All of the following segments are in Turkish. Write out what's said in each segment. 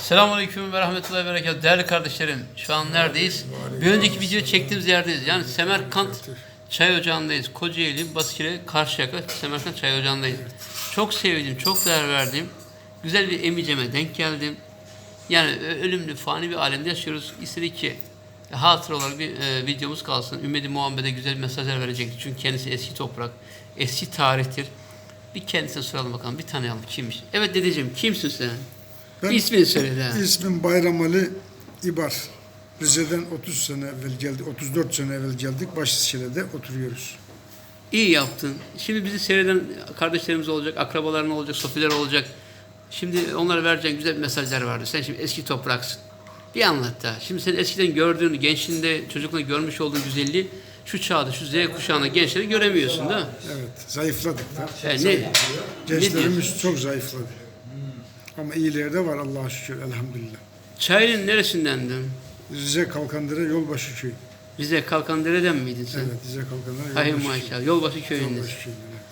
Selamünaleyküm ve rahmetullahi ve berekatuhu. Değerli kardeşlerim, şu an neredeyiz? Bir önceki video çektiğimiz yerdeyiz. Yani Semerkant Çay Ocağı'ndayız. Kocaeli, Baskire, Karşıyaka, Semerkant Çay Ocağı'ndayız. Çok sevdiğim, çok değer verdiğim, güzel bir emiceme denk geldim. Yani ölümlü, fani bir alemde yaşıyoruz. İstedik ki hatıra olarak bir e, videomuz kalsın. Ümmeti Muhammed'e güzel mesajlar verecektir. Çünkü kendisi eski toprak, eski tarihtir. Bir kendisine soralım bakalım, bir tanıyalım kimmiş. Evet dedeciğim, kimsin sen? Ben- İsmini söyle de. İsmim Bayram Ali İbar. Rize'den 30 sene evvel geldik, 34 sene evvel geldik. Başşehir'de oturuyoruz. İyi yaptın. Şimdi bizi seyreden kardeşlerimiz olacak, akrabaların olacak, sofiler olacak. Şimdi onlara vereceğin güzel mesajlar vardı. Sen şimdi eski topraksın. Bir anlat da. Şimdi sen eskiden gördüğün, gençliğinde, çocukluğunda görmüş olduğun güzelliği şu çağda, şu Z kuşağında gençleri göremiyorsun değil mi? Evet, zayıfladık da. E, ne Gençlerimiz çok zayıfladı. Ama iyileri de var Allah'a şükür elhamdülillah. Çayırın neresindendin? Rize Kalkandıra Yolbaşı Köyü. Rize Kalkandere'den miydin sen? Evet, Rize Kalkandıra Hayır Yolbaşı Köyü. maşallah. Yolbaşı köyündesin. Yolbaşı Köyü. evet.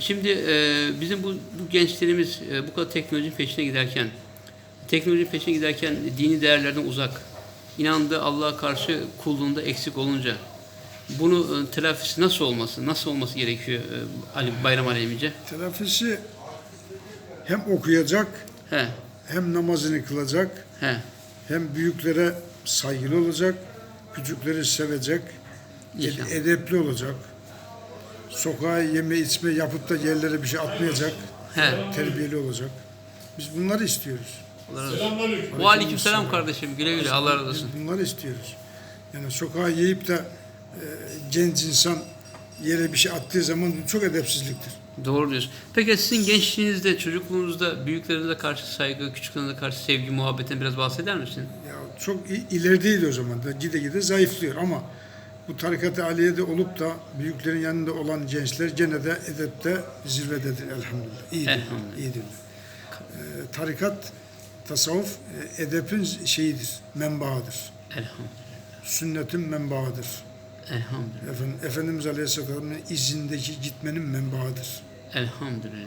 Şimdi e, bizim bu, bu gençlerimiz e, bu kadar teknolojinin peşine giderken, teknolojinin peşine giderken dini değerlerden uzak, inandığı Allah'a karşı kulluğunda eksik olunca, bunu e, telafisi nasıl olması, nasıl olması gerekiyor e, Ali Bayram Alemice? Telafisi hem okuyacak, He, hem namazını kılacak, he, hem büyüklere saygılı olacak, küçükleri sevecek, İnşallah. edepli olacak. Sokağa yeme içme yapıp da yerlere bir şey atmayacak, he. terbiyeli olacak. Biz bunları istiyoruz. Allah razı olsun. Ve aleyküm selam kardeşim. Güle güle. Allah razı olsun. Biz bunları istiyoruz. Yani sokağa yiyip de e, genç insan yere bir şey attığı zaman çok edepsizliktir. Doğru diyorsun. Peki sizin gençliğinizde, çocukluğunuzda büyüklerinize karşı saygı, küçüklerinize karşı sevgi, muhabbetten biraz bahseder misin? Ya çok i- ilerideydi o zaman da gide gide zayıflıyor ama bu tarikat-ı aliyede olup da büyüklerin yanında olan gençler gene de edepte zirvededir elhamdülillah. İyidir. Elhamdülillah. iyidir. Ee, tarikat, tasavvuf e, edepin şeyidir, menbaıdır. Elhamdülillah. Sünnetin menbaıdır. Elhamdülillah. Efendim, Efendimiz Aleyhisselam'ın izindeki gitmenin menbaıdır. Elhamdülillah.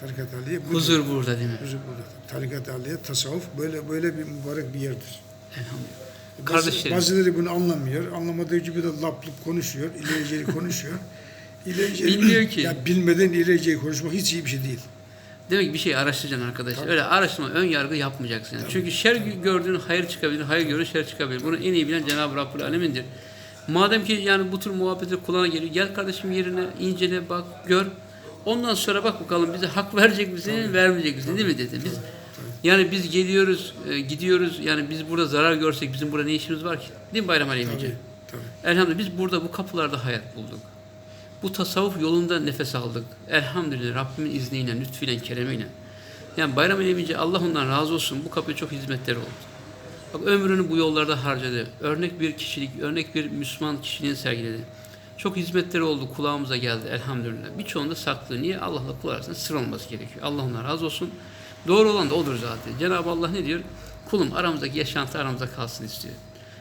Tarikat aliye budur. Huzur burada değil mi? Huzur burada. Tarikat aliye, tasavvuf böyle böyle bir mübarek bir yerdir. Elhamdülillah. Bazı- Kardeşlerim. Bazıları bunu anlamıyor. Anlamadığı gibi de lap konuşuyor. İleri konuşuyor. İleri Bilmiyor ki. Ya bilmeden ileri konuşmak hiç iyi bir şey değil. Demek ki bir şey araştıracaksın arkadaşlar. Öyle araştırma, ön yargı yapmayacaksın. yani. Çünkü şer gördüğün hayır çıkabilir, hayır gördüğün şer çıkabilir. Bunu en iyi bilen Cenab-ı Rabbül Alemin'dir. Madem ki yani bu tür muhabbetler kulağına geliyor, gel kardeşim yerine incele, bak, gör. Ondan sonra bak bakalım bize hak verecek misin, vermeyecek misin değil mi dedi. Biz yani biz geliyoruz, e, gidiyoruz. Yani biz burada zarar görsek bizim burada ne işimiz var ki? Değil mi Bayram Ali? Tabii, tabii. Elhamdülillah biz burada bu kapılarda hayat bulduk. Bu tasavvuf yolunda nefes aldık. Elhamdülillah Rabbimin izniyle, lütfüyle, keremiyle. Yani bayram edemince Allah ondan razı olsun. Bu kapıya çok hizmetleri oldu. Bak ömrünü bu yollarda harcadı. Örnek bir kişilik, örnek bir Müslüman kişiliğini sergiledi. Çok hizmetleri oldu, kulağımıza geldi elhamdülillah. Birçoğunda saklı. Niye? Allah'la kul arasında sır olması gerekiyor. Allah ondan razı olsun. Doğru olan da odur zaten. Cenab-ı Allah ne diyor? Kulum aramızdaki yaşantı aramızda kalsın istiyor.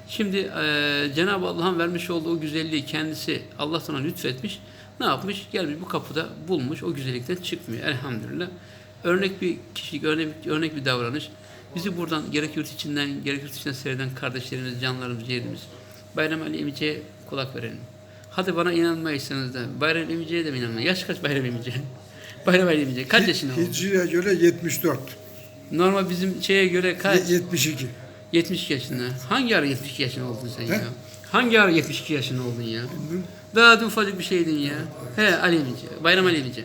Şimdi eee Cenab-ı Allah'ın vermiş olduğu o güzelliği kendisi Allah sana lütfetmiş. Ne yapmış? Gelmiş bu kapıda bulmuş. O güzellikten çıkmıyor. Elhamdülillah. Örnek bir kişilik, örnek, örnek bir davranış. Bizi buradan gerek yurt içinden, gerek yurt dışından seyreden kardeşlerimiz, canlarımız, ciğerimiz. Bayram Ali Emice'ye kulak verelim. Hadi bana inanmayırsanız da Bayram Ali Emice'ye de mi inanmayın? Yaş kaç Bayram Emice? Bayram Ali Emice. Kaç yaşında oldu? Hicri'ye göre 74. Normal bizim şeye göre kaç? Ye- 72. 72 yaşında. Hangi ara 72 yaşında oldun sen He? ya? Hangi ara 72 yaşında oldun ya? Daha da ufacık bir şeydin ya. He Ali Emice. Bayram Ali Emice.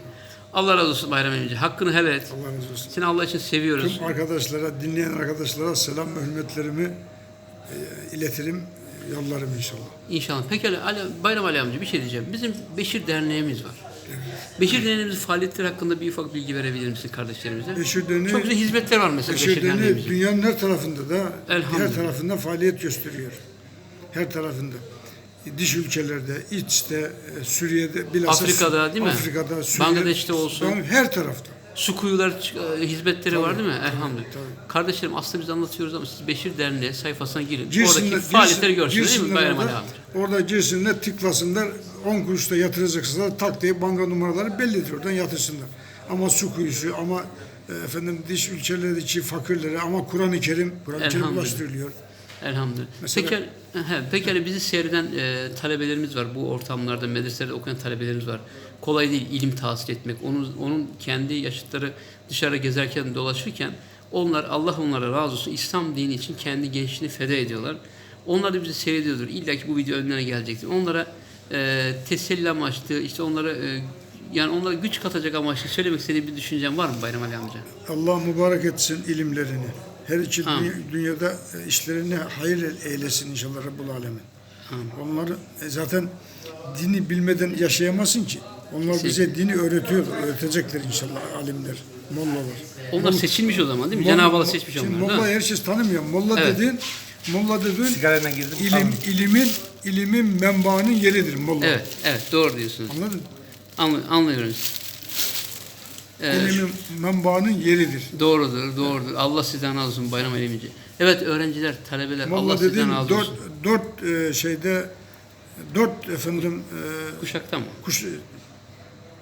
Allah razı olsun Bayram Emice. Hakkını helal et. Allah razı olsun. Seni Allah için seviyoruz. Tüm arkadaşlara, dinleyen arkadaşlara selam ve hürmetlerimi e, iletirim, yollarım inşallah. İnşallah. Peki Ali, Bayram Ali amca bir şey diyeceğim. Bizim Beşir Derneğimiz var. Beşir Derneğimizin faaliyetleri hakkında bir ufak bilgi verebilir misin kardeşlerimize? Beşir Derneği- Çok güzel hizmetler var mesela Beşir, Beşir Derneği dünyanın her tarafında da her tarafında faaliyet gösteriyor. Her tarafında. Dış ülkelerde, içte, e, Suriye'de, bilhassa Afrika'da değil mi? Afrika'da, Suriye'de, Bangladeş'te olsun. Her tarafta. Su kuyular e, hizmetleri var değil mi? Elhamdülillah. tabii. Kardeşlerim aslında biz anlatıyoruz ama siz Beşir Derneği sayfasına girin. Girsinler, Oradaki faaliyetleri görsünler değil mi Bayram orada, orada girsinler, tıklasınlar, 10 kuruşta yatıracaksalar tak diye banka numaraları bellidir oradan yatırsınlar. Ama su kuyusu, ama e, efendim dış ülkelerdeki fakirlere ama Kur'an-ı Kerim, Kur'an-ı Kerim ulaştırılıyor. Elhamdülillah. Mesela- Peki, peki hani bizi seyreden e, talebelerimiz var. Bu ortamlarda, medreselerde okuyan talebelerimiz var. Kolay değil ilim tahsil etmek. Onun, onun kendi yaşıtları dışarı gezerken, dolaşırken onlar, Allah onlara razı olsun, İslam dini için kendi gençliğini feda ediyorlar. Onlar da bizi seyrediyordur. İlla ki bu video önlerine gelecektir. Onlara e, teselli amaçlı, işte onlara e, yani onlara güç katacak amaçlı söylemek istediği bir düşüncen var mı Bayram Ali amca? Allah mübarek etsin ilimlerini. Her iki dünya- dünyada e, işlerini hayır eylesin inşallah Rabbul Alemin. Amin. Onları e, zaten dini bilmeden yaşayamazsın ki. Onlar bize dini öğretiyor, öğretecekler inşallah alimler, mollalar. Onlar seçilmiş o zaman değil mi? Molla- Cenab-ı Allah seçmiş onları. değil Molla herkes tanımıyor. Molla Evet. dediğin, molla dediğin Sigarayla girdim. ilim, tamam. ilimin, ilimin menbaının yeridir molla. Evet, evet doğru diyorsunuz. Anladın mı? Anlı- anlıyoruz. Evet, İlimin menbaının yeridir. doğrudur, doğrudur. Allah sizden razı olsun Bayram Elimici. Evet öğrenciler, talebeler Allah Molla sizden dediğin razı dört, olsun. dört e, şeyde, dört efendim e, Kuşakta mı? kuş,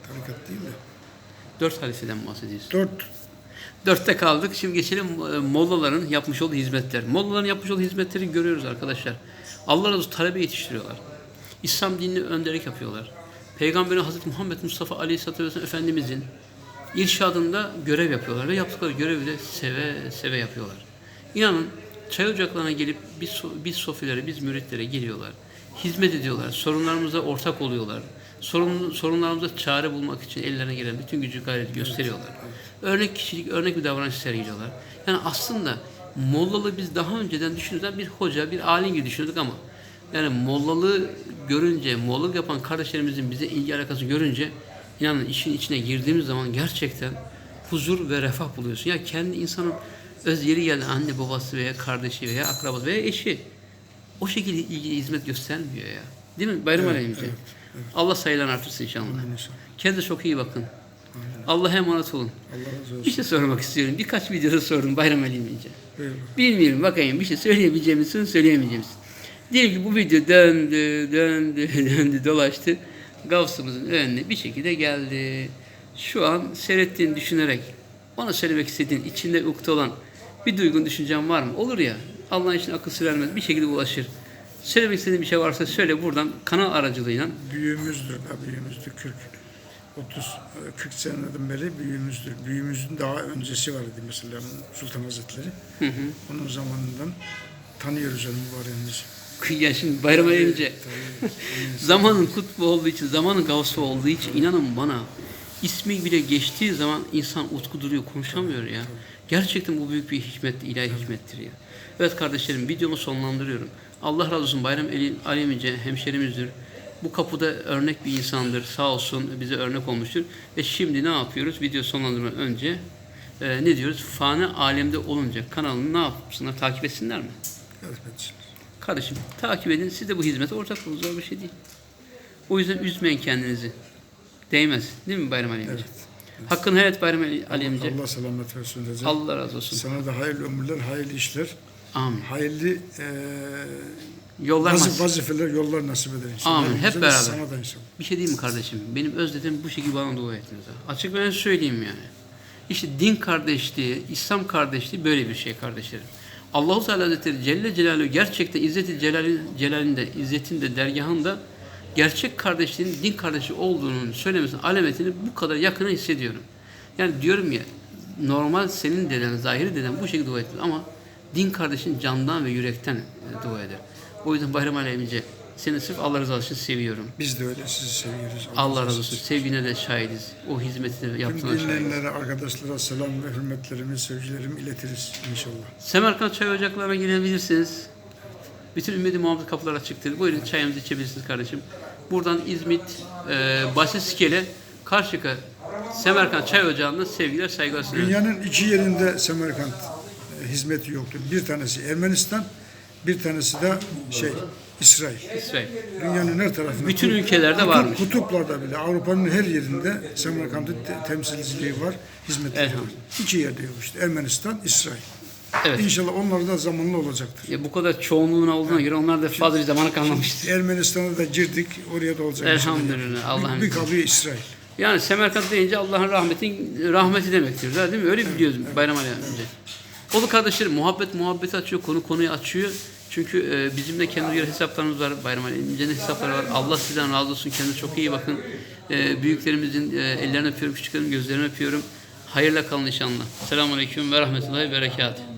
tarikat değil de, Dört halifeden bahsediyorsun. dört Dörtte kaldık. Şimdi geçelim e, mollaların yapmış olduğu hizmetler. Mollaların yapmış olduğu hizmetleri görüyoruz arkadaşlar. Allah razı olsun talebe yetiştiriyorlar. İslam dinini önderlik yapıyorlar. Peygamberin Hazreti Muhammed Mustafa Aleyhisselatü Vesselam Efendimizin irşadında görev yapıyorlar ve yaptıkları görevi de seve seve yapıyorlar. İnanın çay ocaklarına gelip biz, biz sofilere, biz müritlere geliyorlar. Hizmet ediyorlar. Sorunlarımıza ortak oluyorlar. Sorun, sorunlarımıza çare bulmak için ellerine gelen bütün gücü gayreti gösteriyorlar. Örnek kişilik, örnek bir davranış sergiliyorlar. Yani aslında mollalı biz daha önceden düşünürken bir hoca, bir alim gibi düşünürdük ama yani mollalığı görünce, mollalık yapan kardeşlerimizin bize ilgi alakası görünce inanın işin içine girdiğimiz zaman gerçekten huzur ve refah buluyorsun. Ya kendi insanın öz yeri geldi anne babası veya kardeşi veya akrabası veya eşi o şekilde ilgi hizmet göstermiyor ya. Değil mi Bayram Evet, Aleyhimce? evet, Allah sayılarını artırsın inşallah. Amin inşallah. Kendinize çok iyi bakın. Allah'a emanet olun. Allah razı olsun. Bir şey sormak istiyorum. Birkaç videoda sordum Bayram Aleyhimce. Eyvallah. Bilmiyorum bakayım bir şey söyleyebileceğim misin, söyleyemeyeceğim misin? Diyelim ki bu video döndü, döndü, döndü, dolaştı. Gavsımızın önüne bir şekilde geldi. Şu an seyrettiğini düşünerek ona söylemek istediğin, içinde ukde olan bir duygun, düşüncen var mı? Olur ya, Allah'ın için akıl sır ermez, bir şekilde ulaşır. Söylemek istediğin bir şey varsa söyle buradan kanal aracılığıyla. Büyüğümüzdür büyüğümüzdür 40 30 e, 40 seneden beri büyüğümüzdür. Büyüğümüzün daha öncesi vardı mesela Sultan Hazretleri. Hı hı. Onun zamanından tanıyoruz onu mübareğimizi. Ya şimdi bayram ayınca zamanın kutbu olduğu için, zamanın gavsı olduğu için inanın bana ismi bile geçtiği zaman insan utku duruyor, konuşamıyor ya. Gerçekten bu büyük bir hikmet, ilahi hikmettir ya. Evet kardeşlerim videomu sonlandırıyorum. Allah razı olsun Bayram Ali, Alemice hemşerimizdir. Bu kapıda örnek bir insandır. Sağ olsun bize örnek olmuştur. Ve şimdi ne yapıyoruz? Video sonlandırmadan önce e, ne diyoruz? Fani alemde olunca kanalını ne yapsınlar? Takip etsinler mi? Evet. Kardeşim takip edin. Siz de bu hizmete ortak olun. Zor bir şey değil. O yüzden üzmeyin kendinizi. Değmez. Değil mi Bayram Ali amca? Hakkını helal et Bayram Ali Ali amca. Allah selamet versin Recep. Allah razı olsun. Sana da hayırlı ömürler, hayırlı işler, Amin. hayırlı e, Yollar nasip. vazifeler, yollar nasip eder inşallah. Amin. Hep Hepimize de beraber. Sana da inşallah. Bir şey diyeyim mi kardeşim? Benim özlediğim bu şekilde bana dua etmiyorlar. Açık ben söyleyeyim yani. İşte din kardeşliği, İslam kardeşliği böyle bir şey kardeşlerim. Allahu Teala Hazretleri Celle Celaluhu gerçekten İzzeti Celal'in, Celal'inde, İzzet'inde, dergahında gerçek kardeşliğin din kardeşi olduğunun söylemesinin alametini bu kadar yakına hissediyorum. Yani diyorum ya normal senin deden, zahiri deden bu şekilde dua etmez ama din kardeşin candan ve yürekten dua eder. O yüzden Bayram Aleyhimce seni sırf Allah rızası için seviyorum. Biz de öyle sizi seviyoruz. Allah razı olsun. Sevgine de şahidiz. O hizmeti de Tüm yaptığına şahidiz. dinleyenlere, arkadaşlara selam ve hürmetlerimi, sevgilerimi iletiriz inşallah. Semerkant Çay Ocakları'na girebilirsiniz. Bütün Ümmeti Muhammed kapılar açıktır. Buyurun çayınızı içebilirsiniz kardeşim. Buradan İzmit, e, Başiskele, Karşıyaka, Semerkant Çay Ocağı'nda sevgiler, saygılar sunuyorum. Dünyanın iki yerinde Semerkant e, hizmeti yoktur. Bir tanesi Ermenistan, bir tanesi de şey İsrail. İsrail. Dünyanın her tarafında. Bütün ülkelerde kutup- varmış. Kutuplarda bile Avrupa'nın her yerinde Semerkant'ın te- temsilciliği var, hizmetleri var. İki yerde yok işte Ermenistan, İsrail. Evet. İnşallah onlar da zamanlı olacaktır. Ya bu kadar çoğunluğun olduğuna göre onlar da fazla bir zamana kalmamıştır. Ermenistan'a da girdik, oraya da olacak. Elhamdülillah, Allah'ın Bir, bir İsrail. Yani Semerkant deyince Allah'ın rahmetin rahmeti demektir. Değil mi? Öyle biliyoruz Bayram Ali amca. Oğlu kardeşlerim muhabbet muhabbeti açıyor, konu konuyu açıyor. Çünkü e, bizim de kendi göre hesaplarımız var. Bayram Ali İmce'nin hesapları var. Allah sizden razı olsun. Kendinize çok iyi bakın. E, büyüklerimizin e, ellerini öpüyorum, küçüklerin gözlerini öpüyorum. Hayırla kalın inşallah. Selamun Aleyküm ve Rahmetullahi ve Berekatuhu.